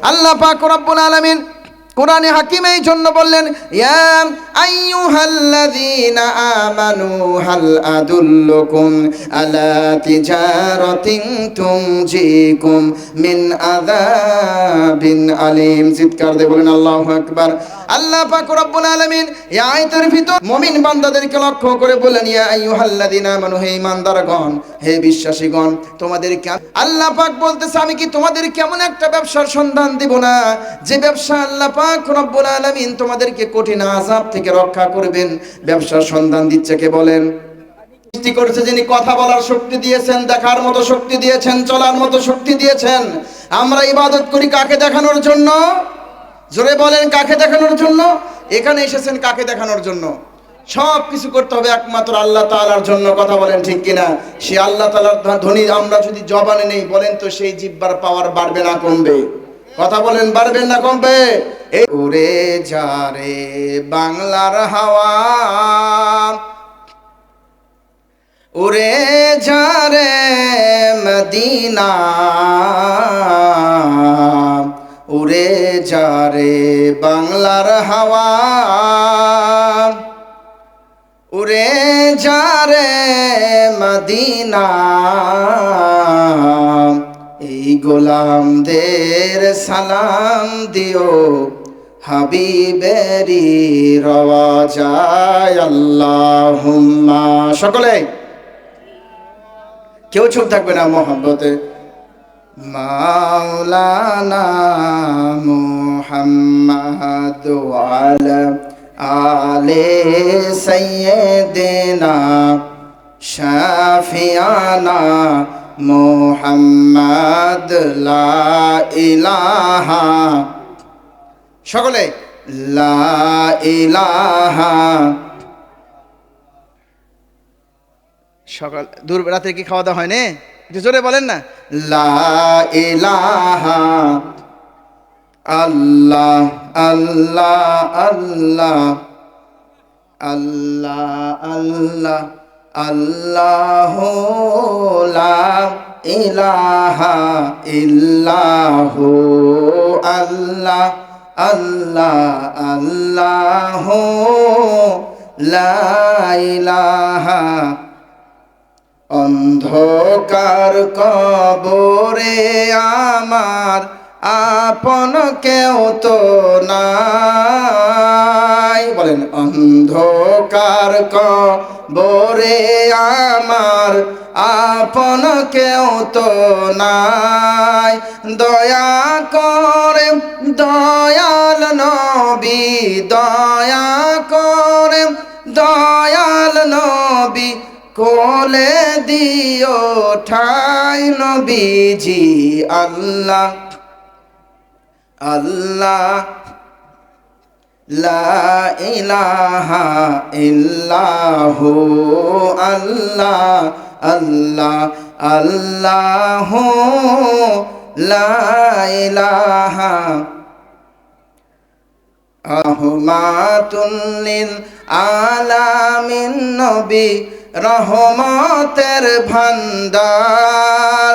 আল্লাহ পাক রব্বুল আলামিন কোরআনে হাকিম এই জন্য বললেন, ইয়া আইয়ুহাল্লাযীনা আমানু হাল আদুল্লুকুম আলা তিজারাতিন তুমজিকুম মিন আযাবিন আলিম। চিৎকার দে বলেন, আল্লাহু আকবার। আল্লাহ পাক রব্বুল আলামিন এই আয়াতের ভিতর মুমিন বান্দাদেরকে লক্ষ্য করে বলেন ইয়া আইয়ুহাল্লাযীনা আমানু, হে ঈমানদারগণ হে বিশ্বাসীগণ, তোমাদেরকে আল্লাহ পাক বলতেছে, আমি কি তোমাদের কেমন একটা ব্যবসার সন্ধান দিব না? যে ব্যবসা আল্লাহ পাক রব্বুল আলামিন তোমাদেরকে কঠিন আযাব থেকে রক্ষা করবেন। ব্যবসার সন্ধান দিচ্ছে কে বলেন? সৃষ্টি করেছে যিনি কথা বলার শক্তি দিয়েছেন, দেখার মতো শক্তি দিয়েছেন, চলার মতো শক্তি দিয়েছেন। আমরা ইবাদত করি কাকে দেখানোর জন্য? জোরে বলেন কাকে দেখানোর জন্য? এখানে এসেছেন কাকে দেখানোর জন্য? সব কিছু করতে হবে একমাত্র আল্লাহ তাআলার জন্য, কথা বলেন ঠিক কিনা? সে আল্লাহ তালার ধনী আমরা যদি জবানে নেই, বলেন তো সেই জিব্বার পাওয়ার বাড়বে না, কমবে? কথা বলেন বাড়বেন না, কমবে? উড়ে যারে বাংলার হাওয়া। উড়ে যারে মদিনা। উড়ে যারে বাংলার হাওয়া। উড়ে যারে মদিনা। এই গোলামদের সালাম দিও হাবিবেরি রওয়া যায় আল্লাহুম্মা। সকলে কেউ চুপ থাকবে না মোহাম্মতে। মাওলানা মুহাম্মদ ওয়ালা আলে সাইয়্যিদিনা শাফিয়ানা মুহাম্মদ লা ইলাহা। সকলে, লা ইলাহা। সকাল দূর রাতে কি খাওয়া দাওয়া হয়নি? একটু জোরে বলেন না। লা ইলাহা আল্লাহ আল্লাহ আল্লাহ আল্লাহ আল্লাহ আল্লাহ ইলাহা ইল্লাহু, আল্লাহ আল্লাহ আল্লাহ লা অন্ধকার কবরে আমার আপন কেউ তো নাই। বলেন, অন্ধকার কবরে আমার আপন কেউ তো নাই। দয়া করে, দয়াল নবী, দয়া করে, দয়াল নবী কোলে দিও ঠাই নবীজি, আল্লাহ আল্লাহ, লা ইলাহা ইল্লাহু, আল্লাহ আল্লাহ আল্লাহ, লা ইলাহা আহমাতুল্লিল আলামিন নবী রহমতের ভান্ডার,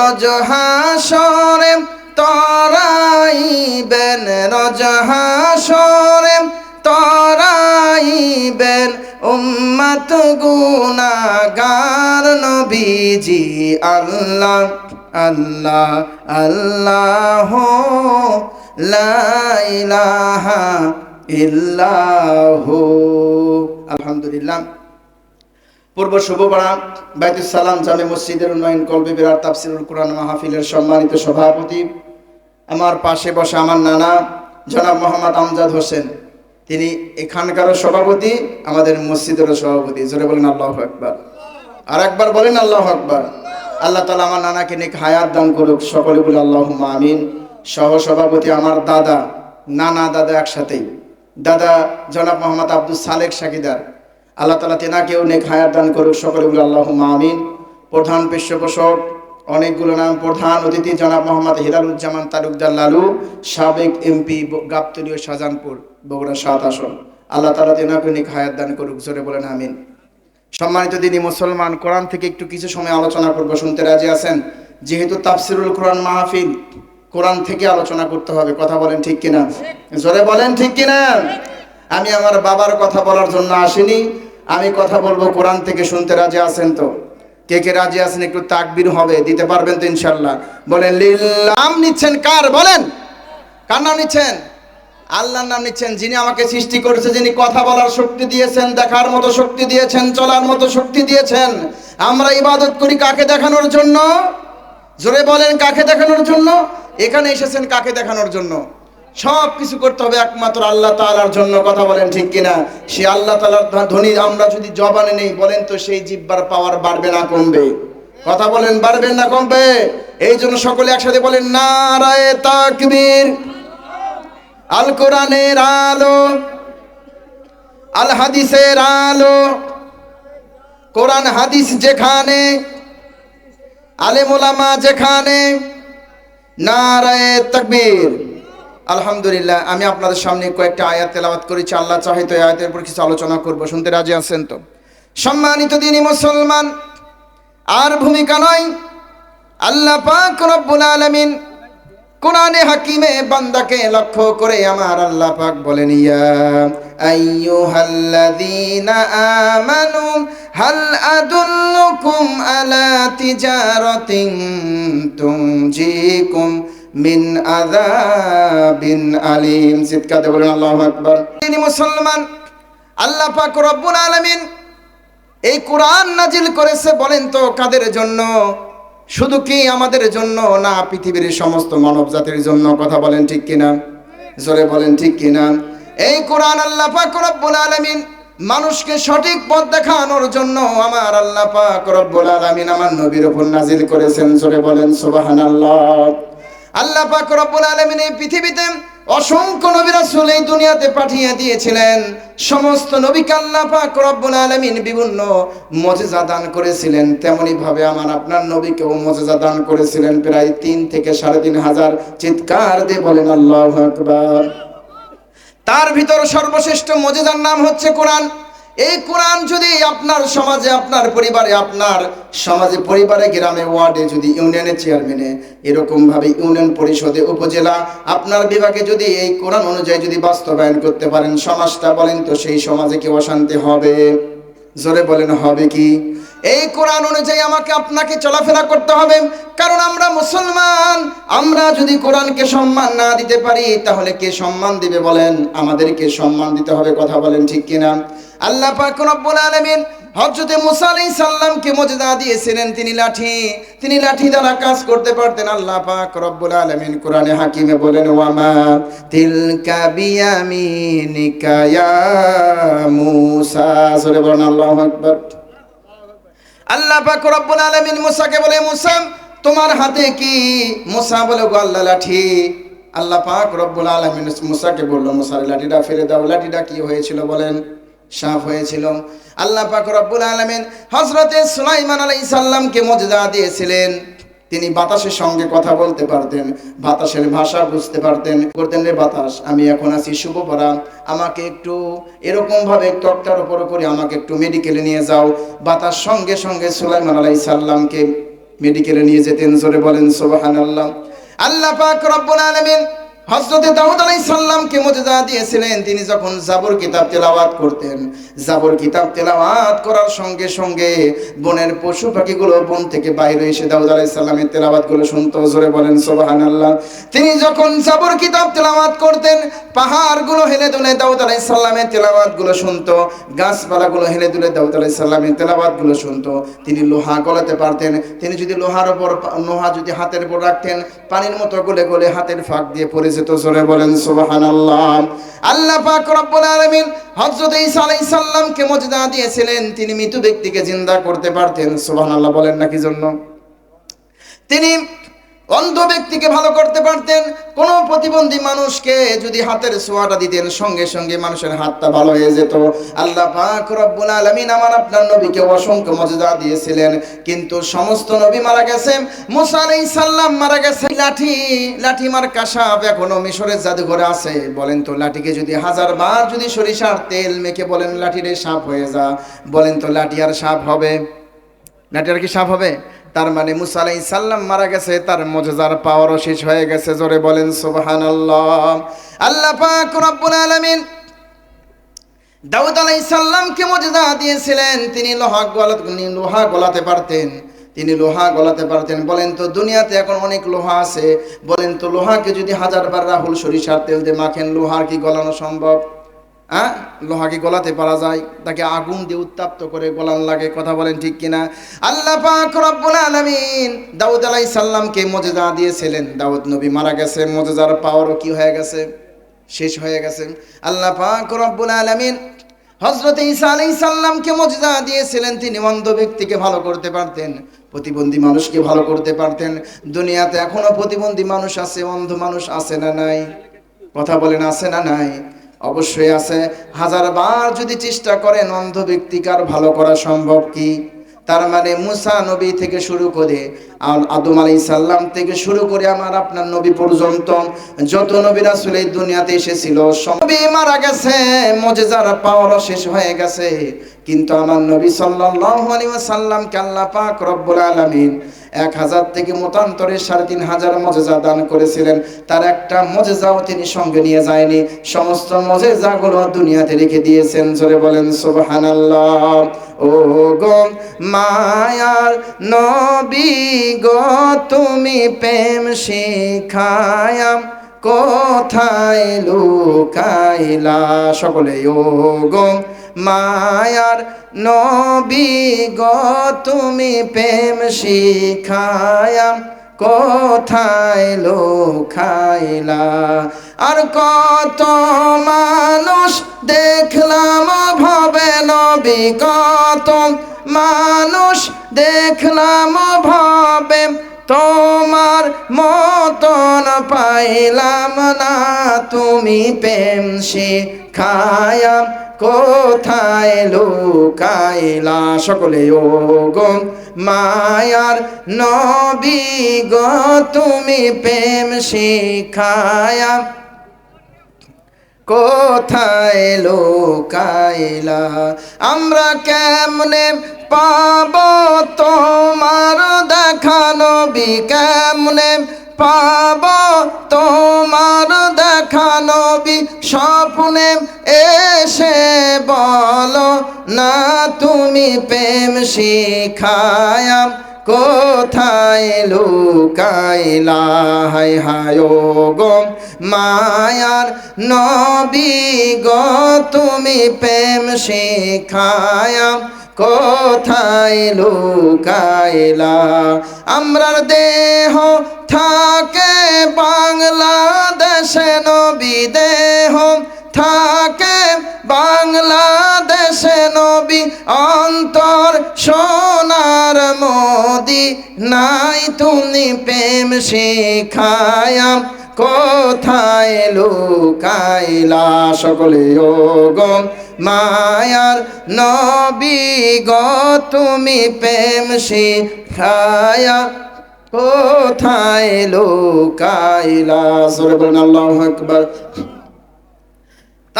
রজহাসরে তরাইবেন রজহাসরে তরাইবেন উম্মত গুনাগার নবীজি আল্লাহ আল্লাহ আল্লাহ লা ইলাহা ইল্লাহু। আলহামদুলিল্লাহ। পূর্ব শুভপাড়া বাইতুল সালাম জামে মসজিদের উন্নয়ন কলবে বিরাট তাফসিরুল কোরআন মাহফিলের সম্মানিত সভাপতি, আমার পাশে বসে আমার নানা, জনাব মোহাম্মদ আমজাদ হোসেন। তিনি এখানকারও সভাপতি, আমাদের মসজিদেরও সভাপতি। জোরে বলেন আল্লাহ আকবার। আর একবার বলেন আল্লাহ আকবার। আল্লাহ তালা আমার নানাকে নিক হায়াত দান করুক। সকলে বলে আল্লাহ আমিন। সহ সভাপতি আমার দাদা, নানা দাদা একসাথেই। দাদা জনাব মোহাম্মদ আব্দুল সালেক সাকিদার। আল্লাহ তালা তেনাকেও নেক হায়াত দান করুক, সকলে বলে আল্লাহ আমিন। প্রধান পৃষ্ঠপোষক অনেকগুলো নাম প্রধান অতিথি জনাব মোহাম্মদ হিলালুজ্জামান তালুকদার লালু, সাবেক এমপি গাবতলীয় শাহজাহানপুর, বগুড়া সাত আসন। আল্লাহ তালা তেনাকে নেক হায়াত দান করুক, জোরে বলেন আমিন। সম্মানিত দিনী মুসলমান, কোরআন থেকে একটু কিছু সময় আলোচনা করব, শুনতে রাজি আছেন? যেহেতু তাফসিরুল কোরআন মাহফিল, কোরআন থেকে আলোচনা করতে হবে, কথা বলেন ঠিক কিনা? জোরে বলেন ঠিক কিনা? আমি আমার বাবার কথা বলার জন্য আসিনি। আমি কথা বলব, কোরআন থেকে শুনতে রাজি আছেন তো? কে কে রাজি আছেন? একটু তাকবির হবে, দিতে পারবেন তো ইনশাল্লাহ বলেন লিল্লাম নিচ্ছেন কার? বলেন। কার নাম নিচ্ছেন? আল্লাহর নাম নিচ্ছেন। যিনি আমাকে সৃষ্টি করেছে, যিনি কথা বলার শক্তি দিয়েছেন, দেখার মতো শক্তি দিয়েছেন, চলার মতো শক্তি দিয়েছেন। আমরা ইবাদত করি কাকে দেখানোর জন্য? জোরে বলেন, কাকে দেখানোর জন্য? এখানে এসেছেন কাকে দেখানোর জন্য? সব কিছু করতে হবে একমাত্র আল্লাহ তালার জন্য, কথা বলেন ঠিক কিনা? সে আল্লাহ তালার ধনী, আমরা যদি জবানে নেই, বলেন তো সেই জিব্বার পাওয়ার বাড়বে না, কমবে? কথা বলেন, বাড়বে না, কমবে? এই জন্য সকলে একসাথে বলেন, নারায়ে তাকবীর। আল কোরআনের আলো, আল হাদিসের আলো, কোরআন হাদিস যেখানে আলেমুলামা যেখানে, নারায়ে তাকবীর। আলহামদুলিল্লাহ, আমি আপনাদের সামনে কয়েকটা আয়াত তেলাওয়াত করেছি। আল্লাহ চাহে তো আয়াতের উপর কিছু আলোচনা করব। শুনতে রাজি আছেন তো? সম্মানিত দিনী মুসলমান, আর ভূমিকা নয়, আল্লাহ পাক রব্বুল আলামিন কোরআনে হাকিমে বান্দাকে লক্ষ্য করে আমার আল্লাহ পাক বলেন, ইয়া আইয়ুহাল্লাযীনা আমানু, হাল আদুল্লুকুম আলা তিজারাতিন তুনজিকুম মিন আযাবিন আলিম। চিৎকার বলেন, আল্লাহু আকবার। তিনি মুসলমান। আল্লাহ পাক রব্বুল আলামিন এই কোরআন নাজিল করেছে বলেন তো, কাদের জন্য? শুধু কি আমাদের জন্য না পৃথিবীর সমস্ত মানব জাতির জন্য? কথা বলেন ঠিক কিনা? জোরে বলেন ঠিক কিনা? এই কোরআন আল্লাহ পাক রব্বুল আলামিন মানুষকে সঠিক পথ দেখানোর জন্য আমার আল্লাহ পাক রব্বুল আলামিন আমার নবীর উপর নাজিল করেছেন। জোরে বলেন, সুবহানাল্লাহ। আল্লাহ পাক রব্বুল আলামিন এই পৃথিবীতে অসংখ্য নবী রাসূল এই দুনিয়াতে পাঠিয়ে দিয়েছিলেন। সমস্ত নবীকে আল্লাহ পাক রব্বুল আলামিন বিভিন্ন মুজিজা দান করেছিলেন। তেমনি ভাবে আমার আপনার নবীকেও মুজিজা দান করেছিলেন প্রায় তিন থেকে সাড়ে তিন হাজার চিৎকার দিয়ে বলেন আল্লাহু আকবার। তার ভিতর সর্বশ্রেষ্ঠ মজেদার নাম হচ্ছে কোরআন। এই কোরআন যদি আপনার সমাজে, আপনার পরিবারে, আপনার সমাজে, পরিবারে, গ্রামে, ওয়ার্ডে যদি ইউনিয়নের চেয়ারম্যানে এরকম ভাবে ইউনিয়ন পরিষদে, উপজেলা আপনার বিভাগে যদি এই কোরআন অনুযায়ী যদি বাস্তবায়ন করতে পারেন, সমাজটা বলেন তো সেই সমাজে কি অশান্তি হবে? জোরে বলেন, হবে কি? এই কোরআন অনুযায়ী আমাকে, আপনাকে চলাফেরা করতে হবে। কারণ আমরা মুসলমান, আমরা যদি কোরআনকে সম্মান না দিতে পারি, তাহলে কে সম্মান দিবে বলেন? আমাদেরকে সম্মান দিতে হবে, কথা বলেন ঠিক কিনা? আল্লাহ পাক রব্বুল আলামিন হযরতে মুসা আলাইহিস সালামকে মুজিজা দিয়েছিলেন। তিনি লাঠি তিনি লাঠি দ্বারা কাজ করতে পারতেন। আল্লাহ পাক রব্বুল আলামিন কোরআনে হাকিমে বলেন, ওয়ামা তিলকা বিয়ামিনিকা ইয়া মুসা। সরে বলেন, আল্লাহু আকবার। আল্লাহ পাক রব্বুল আলামিন মুসাকে বলে, মুসা, তোমার হাতে কি মুসা বলে গো আল্লাহ লাঠি? আল্লাহ পাক রব্বুল আলামিন মুসাকে বলল, মুসার লাঠিটা ফেলে দাও। লাঠিটা কি হয়েছিল বলেন? সাফ হয়েছিল। আল্লাহ পাক রব্বুল আলামিন হযরতে সুলাইমান আলাইহিস সালামকে মুজিজা দিয়েছিলেন। তিনি বাতাসের সঙ্গে কথা বলতে পারতেন, বাতাসের ভাষা বুঝতে পারতেন। করতেন রে বাতাস, আমি এখন আছি শুভ পড়া আমাকে একটু এরকমভাবে তক্তার উপর করে আমাকে একটু মেডিকেলে নিয়ে যাও। বাতাস সঙ্গে সঙ্গে সুলাইমান আলাইহিস সালামকে মেডিকেলে নিয়ে যেতেন। জোরে বলেন সোবাহান আল্লাহ আল্লাহ পাক রব্বুল আলামিন হজরতে দাউদ আলাই সাল্লামকে মজেদা দিয়েছিলেন, তিনি যখন জাবর কিতাব তেলাওয়াত করতেন, জাবর কিতাব তেলাওয়াত করার সঙ্গে সঙ্গে বনের পশু পাখিগুলো বন থেকে বাইরে এসে দাউদ আলাই সাল্লামের তেলাওয়াতগুলো শুনতো, জোরে বলেন সোবাহান আল্লাহ তিনি যখন জাবর কিতাব তেলাওয়াত করতেন, পাহাড়গুলো হেলে দুলে দাউদ আলাই সাল্লামের তেলাওয়াতগুলো শুনতো, গাছপালাগুলো হেলে দুলে দাউদ আলাই সাল্লামের তেলাওয়াতগুলো শুনতো, তিনি লোহা গলাতে পারতেন, তিনি যদি লোহার ওপর লোহা যদি হাতের উপর রাখতেন, পানির মতো গলে গলে হাতের ফাঁক দিয়ে পড়ে যেত জোরে বলেন, সুবহানাল্লাহ। আল্লাহ পাক রব্বুল আলামিন হযরত ঈসা আলাইহিস সালামকে মুজদা দিয়েছিলেন। তিনি মৃত ব্যক্তিকে জিন্দা করতে পারতেন। সুবহানাল্লাহ বলেন নাকি জন্য? তিনি অন্ধ ব্যক্তিকে ভালো করতে পারতেন, কোন প্রতিবন্ধী মানুষকে যদি হাতের সোয়াটা দিতেন, সঙ্গে সঙ্গে মানুষের হাতটা ভালো হয়ে যেত। আল্লাহ পাক রব্বুল আলামিন আমার আপনার নবীকে অসংখ্য মর্যাদা দিয়েছিলেন, কিন্তু সমস্ত নবী মারা গেছে মুসা সালাম মারা গেছে লাঠি লাঠি মার কাশাপ এখনও মিশরের জাদুঘরে আছে। বলেন তো লাঠিকে যদি হাজার বার যদি সরিষার তেল মেখে বলেন লাঠিরে সাপ হয়ে যা। বলেন তো, লাঠি আর সাপ হবে? লাঠি আর কি সাপ হবে? তার মানে মুসা আলাইহিস সাল্লাম মারা গেছে, তার মজেজার পাওয়ারও শেষ হয়ে গেছে, জোরে বলেন সুবহানাল্লাহ। আল্লাহ পাক রব্বুল আলামিন দাউদ আলাইহিস সালামকে মজেজা দিয়েছিলেন, তিনি লোহা গলাতে লোহা গলাতে পারতেন, তিনি লোহা গলাতে পারতেন। বলেন তো, দুনিয়াতে এখন অনেক লোহা আছে, বলেন তো, লোহাকে যদি হাজার বার রাহুল সরিষার তেল দিয়ে মাখেন, লোহার কি গলানো সম্ভব? হ্যাঁ? লোহাকে গলাতে পারা যায়, তাকে আগুন দিয়ে উত্তাপ্ত করে গলান লাগে, কথা বলেন ঠিক কিনা? আল্লাহ পাক রব্বুল আলামিন দাউদ আলাইহিস সালামকে মজেজা দিয়েছিলেন। দাউদ নবী মারা গেছে, মজেজার পাওয়ারও কি হয়ে গেছে? শেষ হয়ে গেছে। আল্লাহ পাক রব্বুল আলামিন হজরত ঈসা আলাইহিস সালামকে মজেজা দিয়েছিলেন। তিনি অন্ধ ব্যক্তিকে ভালো করতে পারতেন, প্রতিবন্ধী মানুষকে ভালো করতে পারতেন। দুনিয়াতে এখনও প্রতিবন্ধী মানুষ আছে, অন্ধ মানুষ আছে না নাই? কথা বলেন, আছে না নাই? অবশ্যই আছে। হাজার বার যদি চেষ্টা করেন অন্ধ ব্যক্তিকার ভালো করা সম্ভব কি? তার মানে মুসা নবী থেকে শুরু করে আর আদম আলাই সাল্লাম থেকে শুরু করে আমার আপনার নবী পর্যন্ত যত নবী রাসূল এই দুনিয়াতে এসেছিল সবই মারা গেছে, মজেজার পাওয়ারও শেষ হয়ে গেছে। কিন্তু আমার নবী সাল্লাল্লাহু আলাইহি ওয়াসাল্লামকে আল্লাহ পাক রব্বুল আলামিন এক হাজার থেকে মতান্তরে সাড়ে তিন হাজার মজেজা দান করেছিলেন। তার একটা মজেজাও তিনি সঙ্গে নিয়ে যায়নি। সমস্ত মজেজা মজেজাগুলো দুনিয়াতে রেখে দিয়েছেন। জোরে বলেন সোবাহান ও গো মায়ার নবী গো, তুমি প্রেম শিখায়াম কোথায় লুকাইলা সকলে, ও গো মায়ার নবী গো, তুমি প্রেম শিখায়াম কোথায় লুকাইলা। আর কত মানুষ দেখলাম ভবে নবী, কত মানুষ দেখলাম ভবে তোমার মতন পাইলাম না, তুমি প্রেম শিখায়া কোথায় লুকাইলা? সকলে, ও গো মায়ার নবী গো, তুমি প্রেম শিখায়া কোথায় লোকাইলা? আমরা কেমনে পাব তোমার দেখানো বি কেমনে পাব তোমার দেখা? নবী স্বপ্নে এসে বলো, না, তুমি প্রেম শিখায়া কোথায় লুকাইলা? হায় হায় গো মায়ার নবী গো, তুমি প্রেম শিখায়া কোথায় লুকাইলা? আমরার দেহ থাকে বাংলাদেশে, নবী দেহ থাকে বাংলাদেশে, নবী মোদি নাই তুমি প্রেম শিখায়া কোথায় লুকাইলা সকলে? ও গো মায়ার নবী গো, তুমি প্রেম শিখায়া কোথায় লুকাইলা? সরে বলেন, আল্লাহু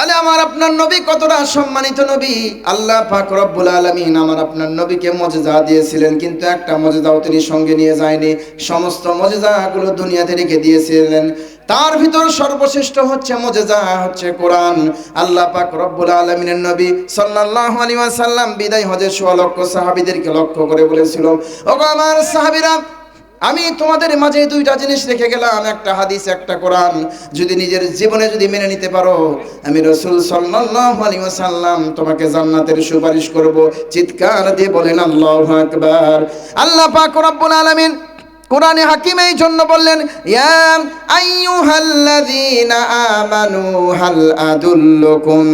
তাহলে আমার আপনার নবী কতটা সম্মানিত নবী? আল্লাহ পাক রব্বুল আলামিন আমার আপনার নবীকে মজেজা দিয়েছিলেন, কিন্তু একটা মজেজাও তিনি সঙ্গে নিয়ে যায়নি। সমস্ত মজেজাগুলো দুনিয়াতে রেখে দিয়েছিলেন। তার ভিতর সর্বশ্রেষ্ঠ হচ্ছে মজেজা, হচ্ছে কোরআন। আল্লাহ পাক রব্বুল আলমিনের নবী সাল্লাল্লাহু আলাইহি ওয়াসাল্লাম বিদায় হজের সোয়া লক্ষ সাহাবীদেরকে লক্ষ্য করে বলেছিল, ওগো আমার সাহাবীরা আমি তোমাদের মাঝে দুইটা জিনিস রেখে গেলাম, একটা হাদিস, একটা কোরআন। যদি নিজের জীবনে যদি মেনে নিতে পারো, আমি রসুল ওয়াসাল্লাম তোমাকে জান্নাতের সুপারিশ করব। চিৎকার দিয়ে বলেন, আল্লাহ আকবার। আল্লাহ পাক রব্বুল আলামিন কোরআনে হাকিম এই জন্য বললেন, ইয়া আইয়ুহাল্লাযীনা আমানু, হাল আদুল্লুকুম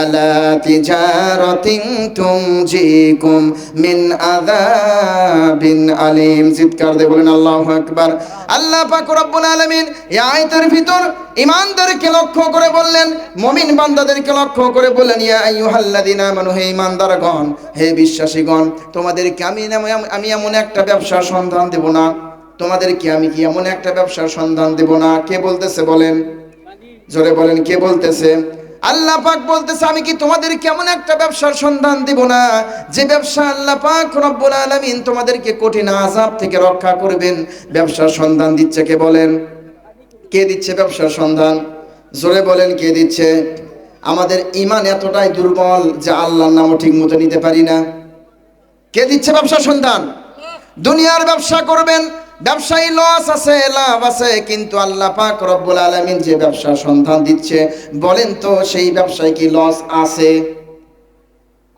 আলা তিজারাতিন তুনজিকুম মিন আযাবিন আলিম। চিৎকার দিয়ে বলেন, আল্লাহু আকবার। আল্লাহ পাক রব্বুল আলামিন এই আয়াতের ভিতর ইমানদারকে লক্ষ্য করে বললেন, মুমিন বান্দাদেরকে লক্ষ্য করে বললেন, ইয়া আইয়ুহাল্লাযীনা আমানু, হে ইমানদারগণ হে বিশ্বাসীগণ, তোমাদেরকে আমি আমি এমন একটা ব্যবসার সন্ধান দেব না। তোমাদেরকে আমি কি এমন একটা ব্যবসার সন্ধান দেব না? কে বলতেছে বলেন? জোরে বলেন, কে বলতেছে? আল্লাহ পাক বলতেছে, আমি কি তোমাদের কেমন একটা ব্যবসার সন্ধান দিব না? যে ব্যবসা আল্লাহ পাক রব্বুল আলামিন তোমাদেরকে কঠিন আযাব থেকে রক্ষা করবেন। ব্যবসার সন্ধান দিচ্ছে কে বলেন? কে দিচ্ছে ব্যবসার সন্ধান? জোরে বলেন, কে দিচ্ছে? আমাদের ইমান এতটাই দুর্বল যে আল্লাহর নামও ঠিক মতো নিতে পারি না। কে দিচ্ছে ব্যবসার সন্ধান? দুনিয়ার ব্যবসা করবেন ব্যবসায়ী লস আছে, লাভ আছে, কিন্তু আল্লাহ পাক রব্বুল আলামিন যে ব্যবসার সন্ধান দিচ্ছে, বলেন তো সেই ব্যবসায় কি লস আছে?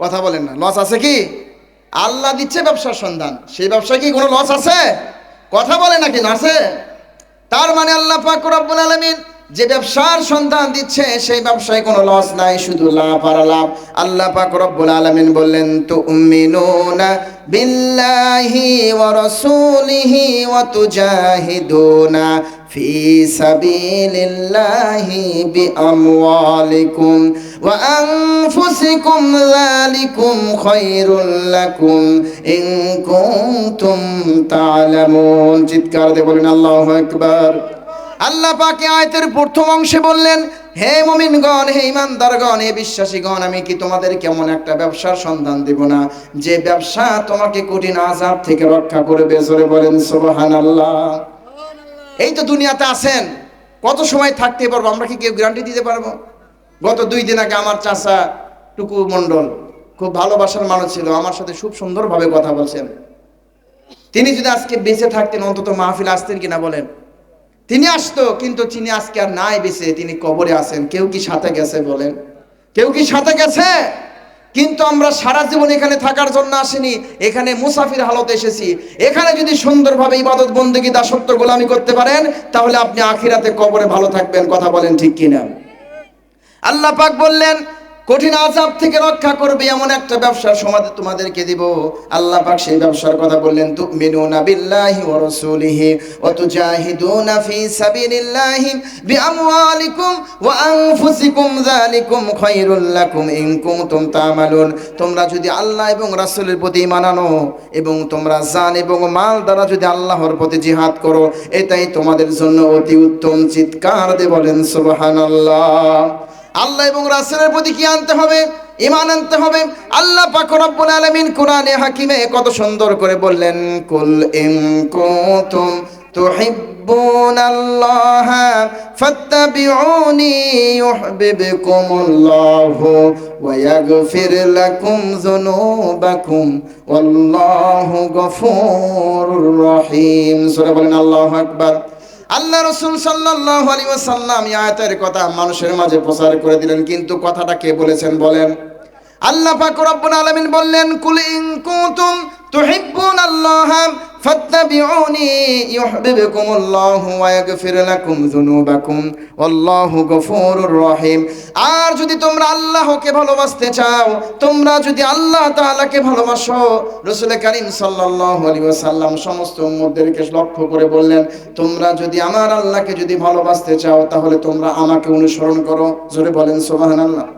কথা বলেন না লস আছে কি? আল্লাহ দিচ্ছে ব্যবসার সন্ধান, সেই ব্যবসায় কি কোনো লস আছে? কথা বলে নাকি আছে তার মানে আল্লাহ পাক রব্বুল আলামিন যে ব্যবসার সন্ধান দিচ্ছে, সেই ব্যবসায় কোনো লস নাই, শুধু লাভ আর লাভ। আল্লাহ পাক রব্বুল আলামিন বললেন তো উম্মিনুনা বিল্লাহি ওয়া রাসূলিহি ওয়া তুজাহিদুনা ফি সাবিলিল্লাহি বিআমওয়ালিকুম ওয়া আনফুসিকুম যালিকুম খায়রুল লাকুম ইন কুনতুম তা'লামুন চিৎকার দিয়ে বলেন, আল্লাহু আকবার। আল্লাহ পাকে আয়তের প্রথম অংশে বললেন, হে মুমিনগণ, হে ইমানদারগণ, হে বিশ্বাসীগণ, আমি কি তোমাদের কেমন একটা ব্যবসার সন্ধান দেব না? যে ব্যবসা তোমাকে কঠিন আজাব থেকে রক্ষা করবে। জোরে বলেন সোহান আল্লাহ এই তো দুনিয়াতে আছেন। কত সময় থাকতে পারব? আমরা কি কেউ গ্যারান্টি দিতে পারব? গত দুই দিন আগে আমার চাচা টুকু মণ্ডল খুব ভালোবাসার মানুষ ছিল, আমার সাথে খুব সুন্দরভাবে কথা বলছেন। তিনি যদি আজকে বেঁচে থাকতেন, অন্তত মাহফিল আসতেন কিনা বলেন। তিনি আসতো, কিন্তু তিনি আজকে আর নাই বেঁচে, তিনি কবরে আছেন। কেউ কি সাথে গেছে বলেন? কেউ কি সাথে গেছে? কিন্তু আমরা সারা জীবন এখানে থাকার জন্য আসিনি। এখানে মুসাফির হালত এসেছি। এখানে যদি সুন্দরভাবে ইবাদত বন্দী দাসত্ব গোলামি করতে পারেন, তাহলে আপনি আখিরাতে কবরে ভালো থাকবেন। কথা বলেন ঠিক কিনা? আল্লাহ পাক বললেন কঠিন আজাব থেকে রক্ষা করবে এমন একটা ব্যবসার সমাধি তোমাদেরকে দিব। আল্লাহ পাক সেই ব্যবসার কথা বললেন, তুমিনুনা বিল্লাহি ওয়া রাসূলিহি ওয়া তুজাহিদুনা ফি সাবিলিল্লাহি বিআমওয়ালিকুম ওয়া আনফুসিকুম যালিকুম খায়রুল লাকুম ইন কুনতুম তা'মালুন। তোমরা যদি আল্লাহ এবং রাসূলের প্রতি ঈমান আনো এবং তোমরা জান এবং মাল দ্বারা যদি আল্লাহর প্রতি জিহাদ করো, এটাই তোমাদের জন্য অতি উত্তম চিৎকার দিয়ে বলেন, সুবহানাল্লাহ। আল্লাহ এবং রাসুলের প্রতি কি আনতে হবে? ইমান আনতে হবে? আল্লাহ পাক রব্বুল আলামিন কোরআনে হাকিমে কত সুন্দর করে বললেন, কুল ইন কুনতুম তুহিব্বুনাল্লাহা, ফাত্তাবিউনি ইউহিব্বুকুমুল্লাহু ওয়া ইয়াগফির লাকুম যুনুবাকুম, ওয়াল্লাহু গফুরুর রহিম। সূরা বলেন আল্লাহু আকবার। আল্লাহ রসুল সাল্লাহ আলী সাল্লাম আয়াতের কথা মানুষের মাঝে প্রচার করে দিলেন, কিন্তু কথাটা কে বলেছেন বলেন? আল্লাহ পাক রব্বুল আলামিন বললেন, কুল কুতুম তুহিব্বুন আল্লাহ ফাত্তাবিউনি ইউহিব্বুকুমুল্লাহু ওয়া ইয়াগফির লাকুম যুনুবাকুম। আল্লাহু গফুরুর রহিম। আর যদি তোমরা আল্লাহকে ভালোবাসতে চাও, তোমরা যদি আল্লাহ তাআলাকে ভালোবাসো, রাসূল করিম সাল্লাল্লাহু আলাইহি ওয়াসাল্লাম সমস্ত উম্মতদেরকে লক্ষ্য করে বললেন, তোমরা যদি আমার আল্লাহকে যদি ভালোবাসতে চাও, তাহলে তোমরা আমাকে অনুসরণ করো। জোরে বলেন সুবহানাল্লাহ।